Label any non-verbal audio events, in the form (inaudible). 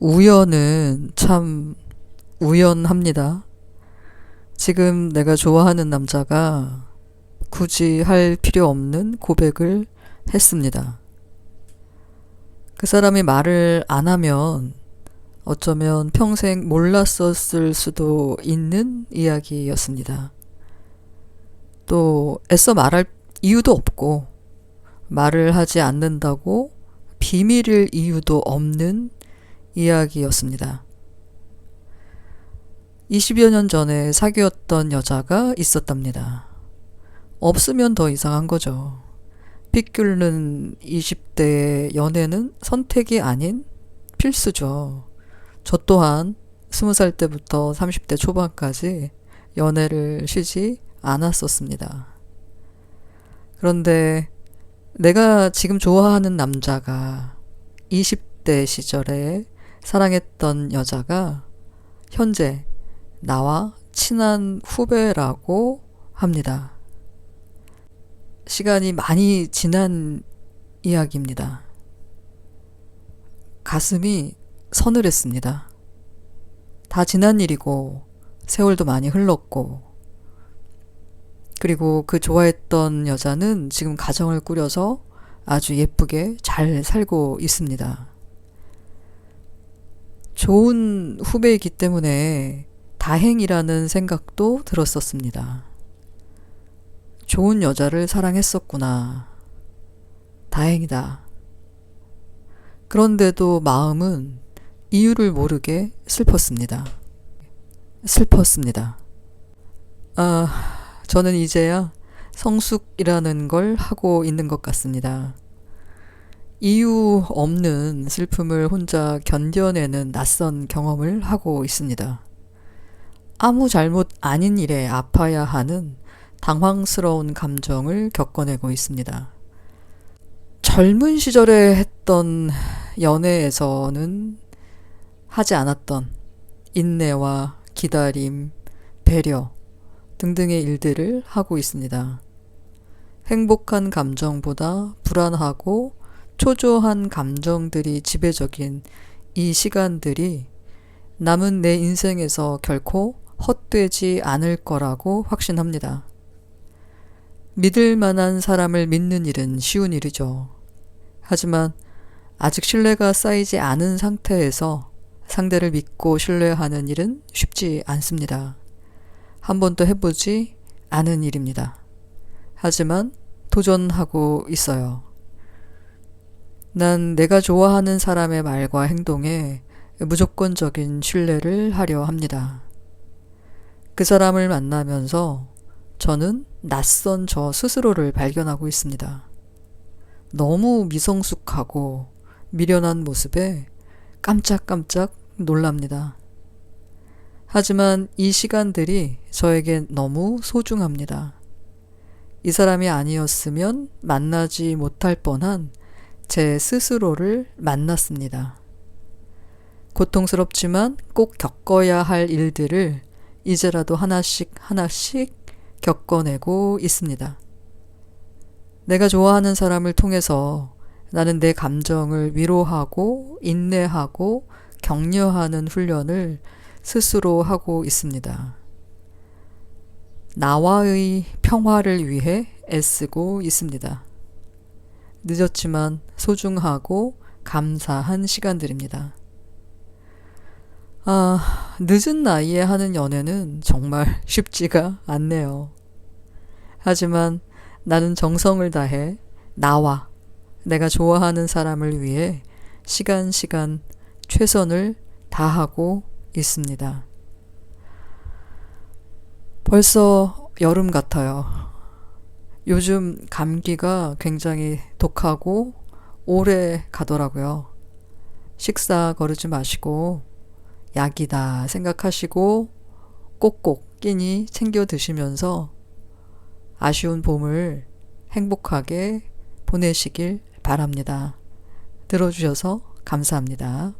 우연은 참 우연합니다. 지금 내가 좋아하는 남자가 굳이 할 필요 없는 고백을 했습니다. 그 사람이 말을 안 하면 어쩌면 평생 몰랐었을 수도 있는 이야기였습니다. 또 애써 말할 이유도 없고 말을 하지 않는다고 비밀일 이유도 없는 이야기였습니다. 20여 년 전에 사귀었던 여자가 있었답니다. 없으면 더 이상한 거죠. 피 끓는 20대의 연애는 선택이 아닌 필수죠. 저 또한 20살 때부터 30대 초반까지 연애를 쉬지 않았었습니다. 그런데 내가 지금 좋아하는 남자가 20대 시절에 사랑했던 여자가 현재 나와 친한 후배라고 합니다. 시간이 많이 지난 이야기입니다. 가슴이 서늘했습니다. 다 지난 일이고, 세월도 많이 흘렀고, 그리고 그 좋아했던 여자는 지금 가정을 꾸려서 아주 예쁘게 잘 살고 있습니다. 좋은 후배이기 때문에 다행이라는 생각도 들었었습니다. 좋은 여자를 사랑했었구나. 다행이다. 그런데도 마음은 이유를 모르게 슬펐습니다. 슬펐습니다. 아, 저는 이제야 성숙이라는 걸 하고 있는 것 같습니다. 이유 없는 슬픔을 혼자 견뎌내는 낯선 경험을 하고 있습니다. 아무 잘못 아닌 일에 아파야 하는 당황스러운 감정을 겪어내고 있습니다. 젊은 시절에 했던 연애에서는 하지 않았던 인내와 기다림, 배려 등등의 일들을 하고 있습니다. 행복한 감정보다 불안하고 초조한 감정들이 지배적인 이 시간들이 남은 내 인생에서 결코 헛되지 않을 거라고 확신합니다. 믿을 만한 사람을 믿는 일은 쉬운 일이죠. 하지만 아직 신뢰가 쌓이지 않은 상태에서 상대를 믿고 신뢰하는 일은 쉽지 않습니다. 한 번도 해보지 않은 일입니다. 하지만 도전하고 있어요. 난 내가 좋아하는 사람의 말과 행동에 무조건적인 신뢰를 하려 합니다. 그 사람을 만나면서 저는 낯선 저 스스로를 발견하고 있습니다. 너무 미성숙하고 미련한 모습에 깜짝깜짝 놀랍니다. 하지만 이 시간들이 저에게 너무 소중합니다. 이 사람이 아니었으면 만나지 못할 뻔한 제 스스로를 만났습니다. 고통스럽지만 꼭 겪어야 할 일들을 이제라도 하나씩 하나씩 겪어내고 있습니다. 내가 좋아하는 사람을 통해서 나는 내 감정을 위로하고 인내하고 격려하는 훈련을 스스로 하고 있습니다. 나와의 평화를 위해 애쓰고 있습니다. 늦었지만 소중하고 감사한 시간들입니다. 아, 늦은 나이에 하는 연애는 정말 (laughs) 쉽지가 않네요. 하지만 나는 정성을 다해 나와 내가 좋아하는 사람을 위해 시간 시간 최선을 다하고 있습니다. 벌써 여름 같아요. 요즘 감기가 굉장히 독하고 오래 가더라고요. 식사 거르지 마시고 약이다 생각하시고 꼭꼭 끼니 챙겨 드시면서 아쉬운 봄을 행복하게 보내시길 바랍니다. 들어주셔서 감사합니다.